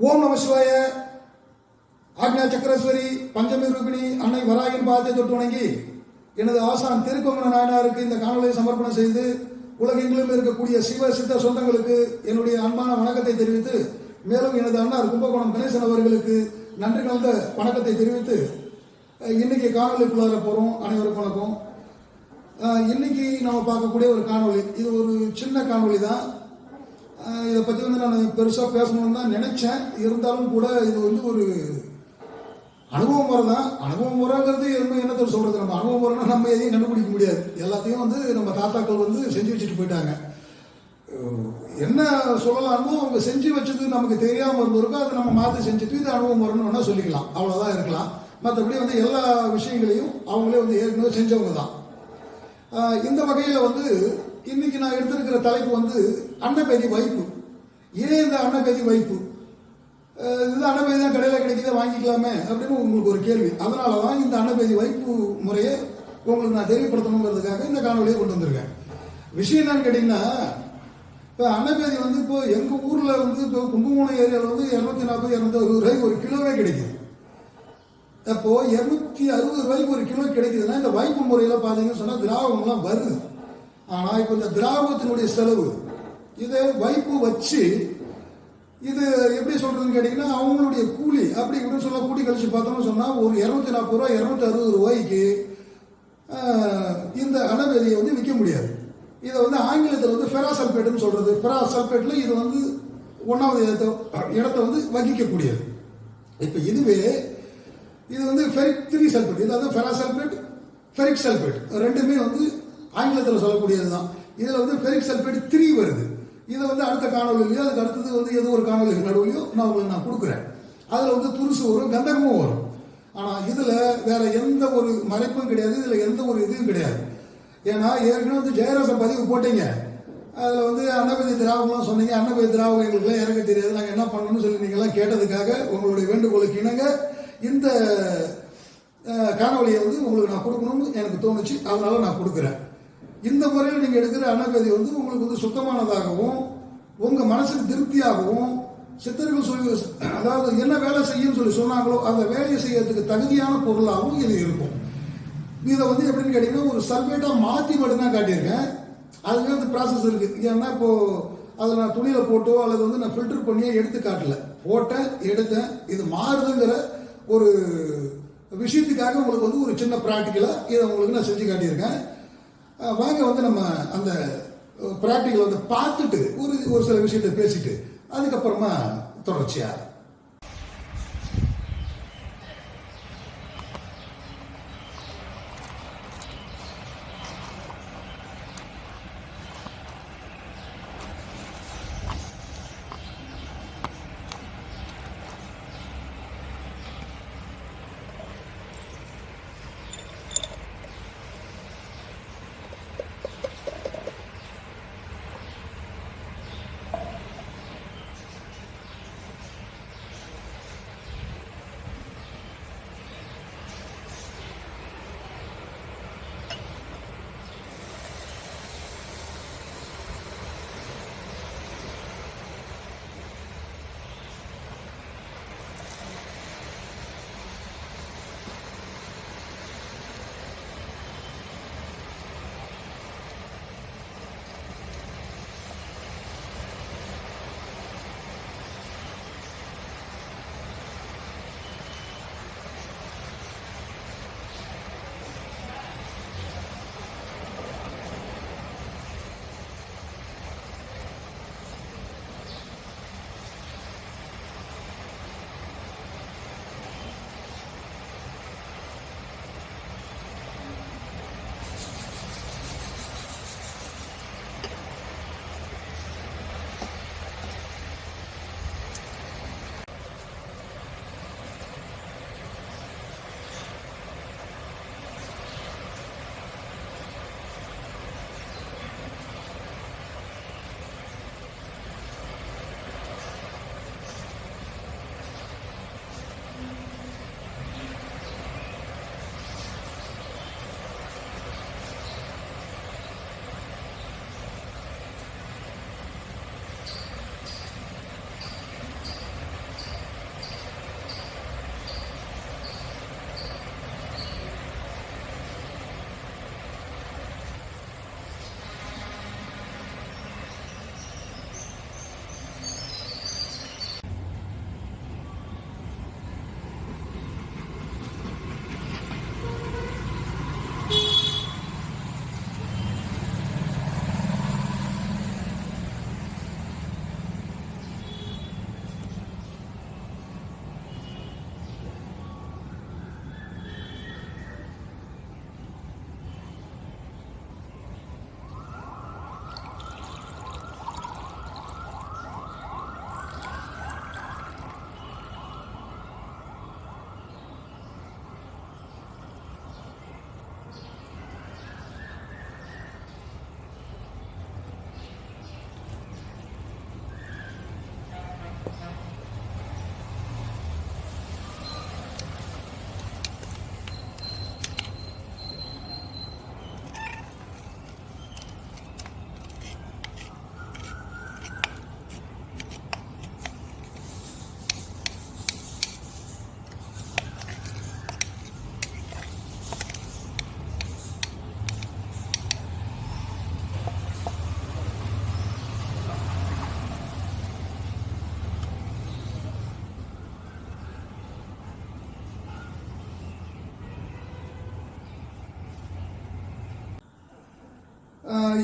ஓம் நம சிவாய. ஆக்ஞா சக்கரேஸ்வரி பஞ்சமி ரூபிணி அன்னை வராயின் பாதத்தை தொட்டு வணங்கி எனது ஆசான் திருக்கோமன நாயனாருக்கு இந்த காணொலியை சமர்ப்பணம் செய்து உலகெங்கிலும் இருக்கக்கூடிய சிவ சித்த சொந்தங்களுக்கு என்னுடைய அன்பான வணக்கத்தை தெரிவித்து மேலும் எனது அண்ணார் கும்பகோணம் கணேசன் அவர்களுக்கு நன்றி கலந்த வணக்கத்தை தெரிவித்து இன்னைக்கு காணொலிக்குள்ளார போகிறோம் அனைவருக்கும் வணக்கம். இன்னைக்கு நம்ம பார்க்கக்கூடிய ஒரு காணொளி இது ஒரு சின்ன காணொளி தான் இதை பற்றி வந்து நான் பெருசாக பேசணும்னு தான் நினச்சேன். இருந்தாலும் கூட இது வந்து ஒரு அனுபவ முறை தான் அனுபவ முறைங்கிறது என்ன என்னத்தை சொல்கிறது நம்ம அனுபவ முறைனா நம்ம எதையும் கண்டுபிடிக்க முடியாது. எல்லாத்தையும் வந்து நம்ம தாத்தாக்கள் வந்து செஞ்சு வச்சுட்டு போயிட்டாங்க. என்ன சொல்லலாமோ அவங்க செஞ்சு வச்சது நமக்கு தெரியாமல் இருந்திருக்கோ அதை நம்ம மாற்றி செஞ்சுட்டு இது அனுபவ முறைன்னு சொல்லிக்கலாம். அவ்வளோதான் இருக்கலாம். மற்றபடி வந்து எல்லா விஷயங்களையும் அவங்களே வந்து ஏற்கனவே செஞ்சவங்க தான். இந்த வகையில் வந்து இன்னைக்கு நான் எடுத்திருக்கிற தலைப்பு வந்து அன்னபேதி வைப்பு. ஏன் இந்த அன்னபேதி வைப்பு? இந்த இது அன்னபேதி தான் கடையில் கிடைக்குதே வாங்கிக்கலாமே அப்படின்னு உங்களுக்கு ஒரு கேள்வி. அதனால தான் இந்த அன்னபேதி வைப்பு முறையை உங்களுக்கு நான் தெரியப்படுத்தணுங்கிறதுக்காக இந்த காணொலியை கொண்டு வந்திருக்கேன். விஷயம் என்னன்னு கேட்டிங்கன்னா இப்போ அன்னபேதி வந்து இப்போ எங்கள் ஊரில் வந்து இப்போ கும்பகோணம் ஏரியாவில் வந்து இரநூத்தி நாற்பது இரநூத்தி அறுபது ரூபாய்க்கு ஒரு கிலோவே கிடைக்குது. அப்போ இரநூத்தி அறுபது ரூபாய்க்கு ஒரு கிலோ கிடைக்குதுன்னா இந்த வைப்பு முறையில் பார்த்தீங்கன்னு சொன்னால் திராவகம்லாம் வருது. ஆனால் இப்போ இந்த திராவகத்தினுடைய செலவு இதை வைப்பு வச்சு இது எப்படி சொல்றதுன்னு கேட்டிங்கன்னா அவங்களுடைய கூலி அப்படி இப்படின்னு சொல்ல கூட்டி கழிச்சு பார்த்தோம்னு சொன்னால் ஒரு இரநூத்தி நாற்பது ரூபா இரநூத்தி அறுபது ரூபாய்க்கு இந்த அணவெளியை வந்து விற்க முடியாது. இதை வந்து ஆங்கிலத்தில் வந்து ஃபெராசல்பேட்டுன்னு சொல்கிறது ஃபெராசல்பேட்டில் இது வந்து ஒன்றாவது இடத்த இடத்த வந்து வகிக்கக்கூடியது. இப்போ இதுவே இது வந்து ஃபெரிக் த்ரீ சல்பேட் இது வந்து ஃபெராசல்பேட் ஃபெரிக் சல்பேட் ரெண்டுமே வந்து ஆங்கிலத்தில் சொல்லக்கூடியது தான் இதில் வந்து ஃபெரிக் சல்பேட் த்ரீ வருது. இதை வந்து அடுத்த காணொலியிலையோ அதுக்கு அடுத்தது வந்து ஏதோ ஒரு காணொலிக்கு நடுவிலையோ நான் உங்களுக்கு நான் கொடுக்குறேன். அதில் வந்து துருசு வரும் கந்தகமும் வரும். ஆனால் இதில் வேற எந்த ஒரு மறைப்பும் கிடையாது இதில் எந்த ஒரு இதுவும் கிடையாது. ஏன்னா ஏற்கனவே வந்து ஜெயராசன் பதிவு போட்டீங்க. அதில் வந்து அன்னபதி திராவகம்லாம் சொன்னீங்க. அன்னபதி திராவகம் எங்களுக்குலாம் இறக்க தெரியாது. நாங்கள் என்ன பண்ணணும்னு சொல்லி நீங்கள்லாம் கேட்டதுக்காக உங்களுடைய வேண்டுகோளுக்கு இணங்க இந்த காணொலியை வந்து உங்களுக்கு நான் கொடுக்கணும்னு எனக்கு தோணுச்சு. அதனால நான் கொடுக்குறேன். இந்த முறையில் நீங்கள் எடுக்கிற அன்னபதி வந்து உங்களுக்கு வந்து சுத்தமானதாகவும் உங்கள் மனசுக்கு திருப்தியாகவும் சித்தர்கள் சொல்லி அதாவது என்ன வேலை செய்யும்னு சொல்லி சொன்னாங்களோ அந்த வேலையை செய்யறதுக்கு தகுதியான பொருளாகவும் இது இருக்கும். இதை வந்து எப்படின்னு கேட்டிங்கன்னா ஒரு சர்வேட்டாக மாற்றி மட்டும்தான் காட்டியிருக்கேன். அதுக்கு வந்து ப்ராசஸ் இருக்குது ஏன்னா இப்போது அதை நான் துணியில் போட்டோ அல்லது வந்து நான் ஃபில்டர் பண்ணியோ எடுத்து காட்டல. போட்டேன் எடுத்தேன். இது மாறுதுங்கிற ஒரு விஷயத்துக்காக உங்களுக்கு வந்து ஒரு சின்ன ப்ராக்டிக்கலாக இதை உங்களுக்கு நான் செஞ்சு காட்டியிருக்கேன். வாங்க வந்து நம்ம அந்த பிராக்டிக்கல் வந்து பார்த்துட்டு ஒரு ஒரு சில விஷயத்தை பேசிட்டு அதுக்கப்புறமா தொடர்ச்சியாக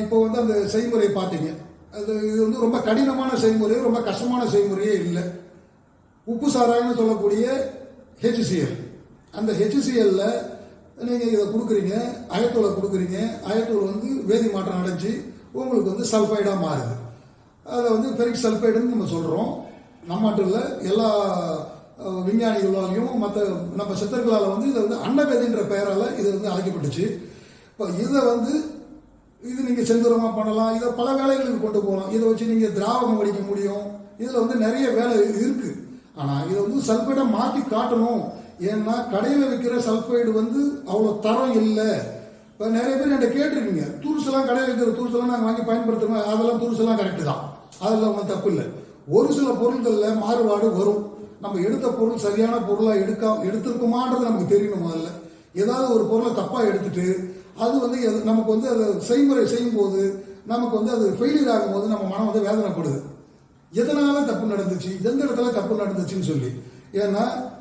இப்போ வந்து அந்த செய்முறையை பார்த்தீங்க. அது இது வந்து ரொம்ப கடினமான செய்முறை ரொம்ப கஷ்டமான செய்முறையே இல்லை. உப்பு சாராயம்னு சொல்லக்கூடிய ஹெச்சிசிஎல் அந்த ஹெச்சிசிஎல்ல நீங்கள் இதை கொடுக்குறீங்க அயத்தூளை கொடுக்குறீங்க அயத்தூள் வந்து வேதி மாற்றம் அடைஞ்சு உங்களுக்கு வந்து சல்ஃபைடாக மாறுது. அதை வந்து பெரிக் சல்ஃபைடுன்னு நம்ம சொல்கிறோம் நம்ம மட்டும் இல்லை எல்லா விஞ்ஞானிகளாலையும் மற்ற நம்ம சித்தர்களால் வந்து இதை வந்து அன்னவேதின்ற பெயரால் இது வந்து அழைக்கப்பட்டுச்சு. இப்போ இதை வந்து இது நீங்கள் செந்தூரமாக பண்ணலாம். இதை பல வேலைகளுக்கு கொண்டு போகலாம். இதை வச்சு நீங்கள் திராவகம் வடிக்க முடியும். இதில் வந்து நிறைய வேலை இருக்குது ஆனால் இதை வந்து சல்ஃபைடை மாற்றி காட்டணும். ஏன்னா கடையில் விற்கிற சல்ஃபைடு வந்து அவ்வளோ தரம் இல்லை. இப்போ நிறைய பேர் என்கிட்ட கேட்டிருக்கீங்க. தூர்செல்லாம் கடையில் இருக்கிற தூர்செல்லாம் நாங்கள் வாங்கி பயன்படுத்துகிறோம் அதெல்லாம் தூர்செல்லாம் கரெக்டு தான். அதில் ஒன்றும் தப்பு இல்லை. ஒரு சில பொருட்களில் மாறுபாடு வரும். நம்ம எடுத்த பொருள் சரியான பொருளாக எடுக்க எடுத்திருக்குமான்றது நமக்கு தெரியணும் முதல்ல. ஏதாவது ஒரு பொருளை தப்பாக எடுத்துட்டு அது வந்து எது- நமக்கு வந்து அதை செய்முறை செய்யும்போது நமக்கு வந்து அது ஃபெயிலியர் ஆகும்போது நம்ம மனம் வந்து வேதனைப்படுது. எதனால தப்பு நடந்துச்சு? எந்த இடத்துல தப்பு நடந்துச்சுன்னு சொல்லி. ஏன்னா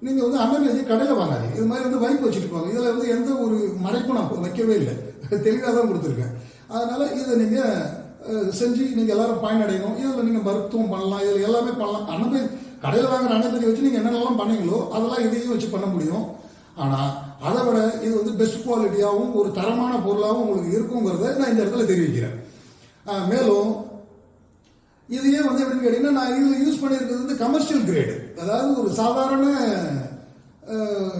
நீங்கள் வந்து அன்னமேதி கடையில் வாங்காதீங்க. இது மாதிரி வந்து வைப்பு வச்சுட்டு போங்க இதில் வந்து எந்த ஒரு மறைப்பும் நான் வைக்கவே இல்லை. தெளிவாக தான் கொடுத்துருக்கேன். அதனால் இதை நீங்கள் செஞ்சு நீங்கள் எல்லாரும் பயனடையணும். இதில் நீங்கள் மருத்துவம் பண்ணலாம். இதில் எல்லாமே பண்ணலாம். அன்னமேதி கடையில் வாங்குற அன்னமேதி வச்சு நீங்கள் என்னென்னலாம் பண்ணீங்களோ அதெல்லாம் இதையும் வச்சு பண்ண முடியும். ஆனால் அதை விட இது வந்து பெஸ்ட் குவாலிட்டியாகவும் ஒரு தரமான பொருளாகவும் உங்களுக்கு இருக்குங்கிறத நான் இந்த இடத்துல தெரிவிக்கிறேன். மேலும் மேலும் இதையே வந்து எப்படின்னு கேட்டீங்கன்னா நான் இதில் யூஸ் பண்ணியிருக்கிறது வந்து கமர்ஷியல் கிரேடு அதாவது ஒரு சாதாரண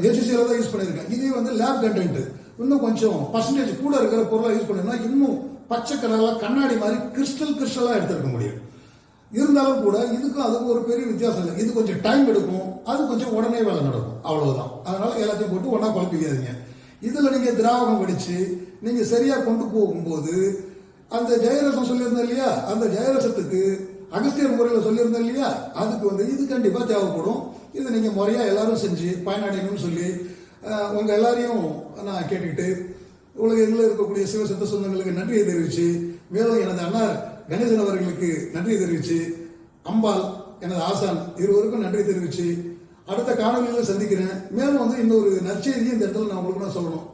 ஹெச்சிசியில் தான் யூஸ் பண்ணியிருக்கேன். இதே வந்து லேப் கண்டென்ட்டு இன்னும் கொஞ்சம் பர்சன்டேஜ் கூட இருக்கிற பொருளாக யூஸ் பண்ணிருந்தா இன்னும் பச்சை கலரில் கண்ணாடி மாதிரி கிறிஸ்டல் கிறிஸ்டலாக எடுத்துருக்க முடியும். இருந்தாலும் கூட இதுக்கும் அதுக்கும் ஒரு பெரிய வித்தியாசம் இல்லை. இது கொஞ்சம் டைம் எடுக்கும். அது கொஞ்சம் உடனே வேலை நடக்கும். அவ்வளவுதான். அதனால எல்லாத்தையும் போட்டு ஒன்றா குழப்பிக்காதீங்க. இதில் நீங்கள் திராவகம் படித்து நீங்கள் சரியாக கொண்டு போகும்போது அந்த ஜெயரசம் சொல்லியிருந்தேன் இல்லையா? அந்த ஜெயரசத்துக்கு அகஸ்தியர் முறையில் சொல்லியிருந்தேன் இல்லையா? அதுக்கு வந்து இது கண்டிப்பாக தேவைப்படும். இது நீங்கள் முறையாக எல்லாரும் செஞ்சு பயனடையணும்னு சொல்லி உங்கள் எல்லாரையும் நான் கேட்டுக்கிட்டு உலகங்களில் இருக்கக்கூடிய சிவசத்த சொந்தங்களுக்கு நன்றியை தெரிவித்து மேலும் எனது அண்ணார் கணேசன் அவர்களுக்கு நன்றி தெரிவித்து அம்பாள் எனது ஆசான் இருவருக்கும் நன்றி தெரிவித்து அடுத்த காணொலியில் சந்திக்கிறேன். மேலும் வந்து இன்னொரு நற்செய்தியும் இந்த இடத்துல நான் உங்களுக்கு நான் சொல்லணும்.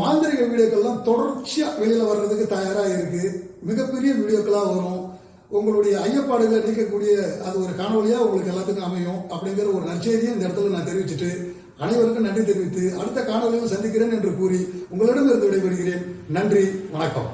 மாந்திரிக வீடியோக்கள்லாம் தொடர்ச்சியாக வெளியில் வர்றதுக்கு தயாராக இருக்குது மிகப்பெரிய வீடியோக்களாக வரும். உங்களுடைய ஐயப்பாடுகளை நீக்கக்கூடிய அது ஒரு காணொலியாக உங்களுக்கு எல்லாத்துக்கும் அமையும் அப்படிங்கிற ஒரு நற்செய்தியும் இந்த இடத்துல நான் தெரிவிச்சுட்டு அனைவருக்கும் நன்றி தெரிவித்து அடுத்த காணொலியில் சந்திக்கிறேன் என்று கூறி உங்களிடமிருந்து விடைபெறுகிறேன். நன்றி வணக்கம்.